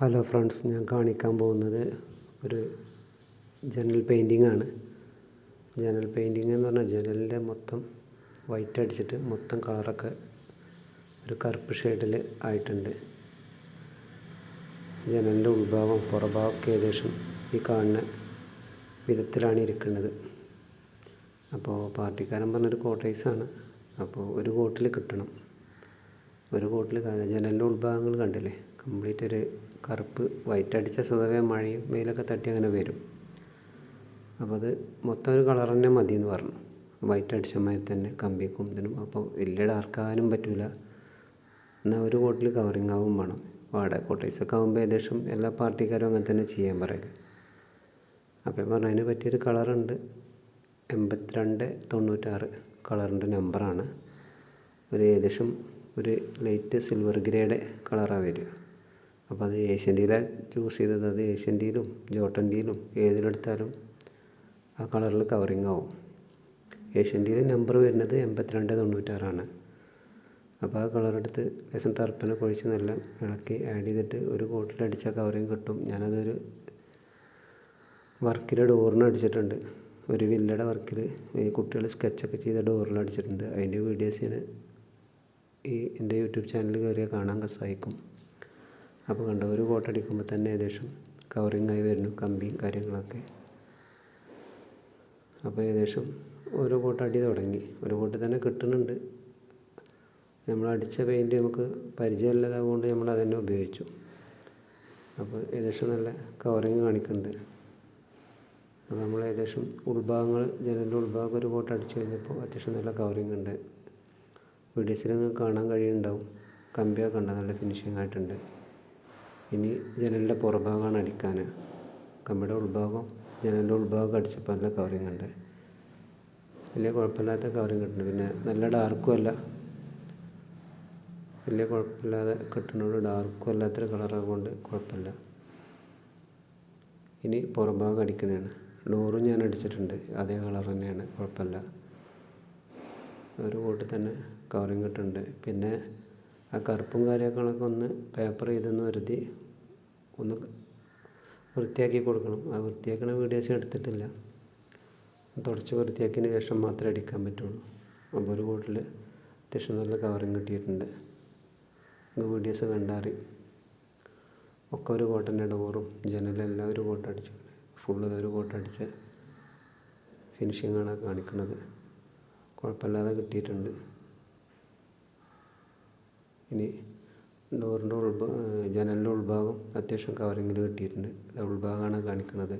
Hello friends ഞാൻ കാണിക്കാൻ പോകുന്നത് ഒരു ജനൽ പെയിന്റിംഗ് ആണ്. ജനൽ പെയിന്റിംഗ് എന്ന് പറഞ്ഞാൽ ജനലിന്റെ മൊത്തം വൈറ്റ് അടിച്ചിട്ട് മൊത്തം കളറൊക്കെ ഒരു കറുപ്പ് ഷെയ്ഡിൽ ആയിട്ടുണ്ട്. ജനലിന്റെ ഉൾഭാഗം പുറഭാഗമൊക്കെ ഏകദേശം ഈ കാണുന്ന വിധത്തിലാണ് ഇരിക്കുന്നത്. അപ്പോൾ പാർട്ടിക്കാരൻ പറഞ്ഞൊരു കോട്ടേഴ്സാണ് അപ്പോൾ ഒരു കോട്ടിൽ കിട്ടണം. ഒരു കോട്ടിൽ ജനലിന്റെ ഉൾഭാഗങ്ങൾ കണ്ടില്ലേ? കംപ്ലീറ്റ് ഒരു കറുപ്പ് വൈറ്റ് അടിച്ച സ്വതവേ മഴയും വെയിലൊക്കെ തട്ടി അങ്ങനെ വരും. അപ്പോൾ അത് മൊത്തം ഒരു കളർ തന്നെ മതി എന്ന് പറഞ്ഞു. വൈറ്റ് അടിച്ച മാതിരി തന്നെ കമ്പിക്കും ഇതിനും അപ്പോൾ വലിയ ഡാർക്കാകാനും പറ്റില്ല എന്നാൽ ഒരു കോട്ടിൽ കവറിങ് ആവും വേണം. വാടക കോട്ടേഴ്സൊക്കെ ആകുമ്പോൾ ഏകദേശം എല്ലാ പാർട്ടിക്കാരും അങ്ങനെ തന്നെ ചെയ്യാൻ പറയില്ല അപ്പോൾ പറഞ്ഞു അതിന് പറ്റിയൊരു കളറുണ്ട് എൺപത്തിരണ്ട് തൊണ്ണൂറ്റാറ് കളറിന്റെ നമ്പറാണ് ഒരു ഏകദേശം ഒരു ലൈറ്റ് സിൽവർ ഗ്രേഡ് കളറാണ് വരിക. അപ്പോൾ അത് ഏഷ്യന്റെയിലാണ് ചൂസ് ചെയ്തത് അത് ജോട്ടൻ ജോട്ടന്റെയിലും ഏതിലെടുത്താലും ആ കളറിൽ കവറിങ് ആവും. ഏഷ്യൻ ഏഷ്യന്റെയിൽ നമ്പർ വരുന്നത് എൺപത്തിരണ്ട് തൊണ്ണൂറ്റാറാണ്. അപ്പോൾ ആ കളറെടുത്ത് ലേശം ടർപ്പനൊക്കെ ഒഴിച്ച് നല്ല ഇളക്കി ആഡ് ചെയ്തിട്ട് ഒരു കോട്ടിൽ അടിച്ചാൽ കവറിങ് കിട്ടും. ഞാനതൊരു വർക്കിലെ ഡോറിന് അടിച്ചിട്ടുണ്ട്. ഒരു വില്ലയുടെ വർക്കിൽ ഈ കുട്ടികൾ സ്കെച്ചൊക്കെ ചെയ്ത ഡോറിൽ അടിച്ചിട്ടുണ്ട്. അതിന്റെ വീഡിയോസ് ഞാൻ ഈ എന്റെ യൂട്യൂബ് ചാനലിൽ കയറിയാൽ കാണാൻ സാധിക്കും അപ്പോൾ കണ്ടോ ഒരു കോട്ട് അടിക്കുമ്പോൾ തന്നെ ഏകദേശം കവറിങ് ആയി വരുന്നു കമ്പിയും കാര്യങ്ങളൊക്കെ. അപ്പോൾ ഏകദേശം ഓരോ കോട്ട് അടി തുടങ്ങി. ഒരു കോട്ട് തന്നെ കിട്ടുന്നുണ്ട്. നമ്മൾ അടിച്ച പെയിന്റ് നമുക്ക് പരിചയമില്ലാതാവുകൊണ്ട് നമ്മൾ അതന്നെ ഉപയോഗിച്ചു. അപ്പോൾ ഏകദേശം നല്ല കവറിങ് കാണിക്കുന്നുണ്ട്. അപ്പോൾ നമ്മൾ ഏകദേശം ഉൾഭാഗങ്ങൾ ജനലിന്റെ ഉൾഭാഗം ഒരു കോട്ട് അടിച്ചു കഴിഞ്ഞപ്പോൾ അത്യാവശ്യം നല്ല കവറിങ് ഉണ്ട്. വീഡിയോസിൽ നിങ്ങൾക്ക് കാണാൻ കഴിയുന്നുണ്ടാവും. കമ്പിയൊക്കെ ഉണ്ട് നല്ല ഫിനിഷിംഗ് ആയിട്ടുണ്ട്. ഇനി ജനലിന്റെ പുറഭാഗമാണ് അടിക്കാൻ. കമ്പിയുടെ ഉൾഭാഗം ജനലിന്റെ ഉൾഭാഗം അടിച്ചപ്പോൾ നല്ല കവറിങ് ഉണ്ട്. വലിയ കുഴപ്പമില്ലാത്ത കവറിങ് കിട്ടുന്നുണ്ട്. പിന്നെ നല്ല ഡാർക്കും അല്ല. വലിയ കുഴപ്പമില്ലാതെ കിട്ടുന്നതുകൊണ്ട് ഡാർക്കും അല്ലാത്തൊരു കളറാകൊണ്ട് കുഴപ്പമില്ല. ഇനി പുറംഭാഗം അടിക്കണതാണ് ഡോറും ഞാൻ അടിച്ചിട്ടുണ്ട്. അതേ കളർ തന്നെയാണ്. കുഴപ്പമില്ല. ഒരു കൂട്ടിൽ തന്നെ കവറിങ് കിട്ടുന്നുണ്ട്. പിന്നെ ആ കറുപ്പും കാര്യങ്ങളൊക്കെ ഒന്ന് പേപ്പർ ചെയ്തെന്ന് വരുത്തി ഒന്ന് വൃത്തിയാക്കി കൊടുക്കണം. ആ വൃത്തിയാക്കണ വീഡിയോസ് എടുത്തിട്ടില്ല. തുടച്ച് വൃത്തിയാക്കിയതിന് ശേഷം മാത്രമേ അടിക്കാൻ പറ്റുള്ളൂ. അപ്പോൾ ഒരു കൂട്ടിൽ അത്യാവശ്യം നല്ല കവറിങ് കിട്ടിയിട്ടുണ്ട്. വീഡിയോസ് കണ്ടാറി. ഒക്കെ ഒരു കോട്ടന്റെ ഡോറും ജനലെല്ലാം ഒരു കോട്ട അടിച്ച്. ഫുള്ള് ഒരു കോട്ട അടിച്ച് ഫിനിഷിങ്ങാണ് കാണിക്കുന്നത് കുഴപ്പമില്ലാതെ കിട്ടിയിട്ടുണ്ട്. ഇനി ഡോറിന്റെ ഉൾഭാ ജനലിന്റെ ഉൾഭാഗം അത്യാവശ്യം കവറിങ്ങിൽ കിട്ടിയിട്ടുണ്ട് അത് ഉൾഭാഗമാണ് കാണിക്കുന്നത്.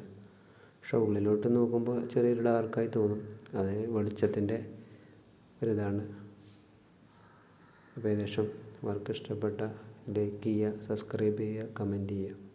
പക്ഷെ ഉള്ളിലോട്ട് നോക്കുമ്പോൾ ചെറിയൊരു ഡാർക്കായി തോന്നും. അത് വെളിച്ചത്തിന്റെ ഒരിതാണ്. അപ്പോൾ ഏകദേശം വർക്ക് ഇഷ്ടപ്പെട്ട ലൈക്ക് ചെയ്യുക സബ്സ്ക്രൈബ് ചെയ്യുക കമന്റ് ചെയ്യുക.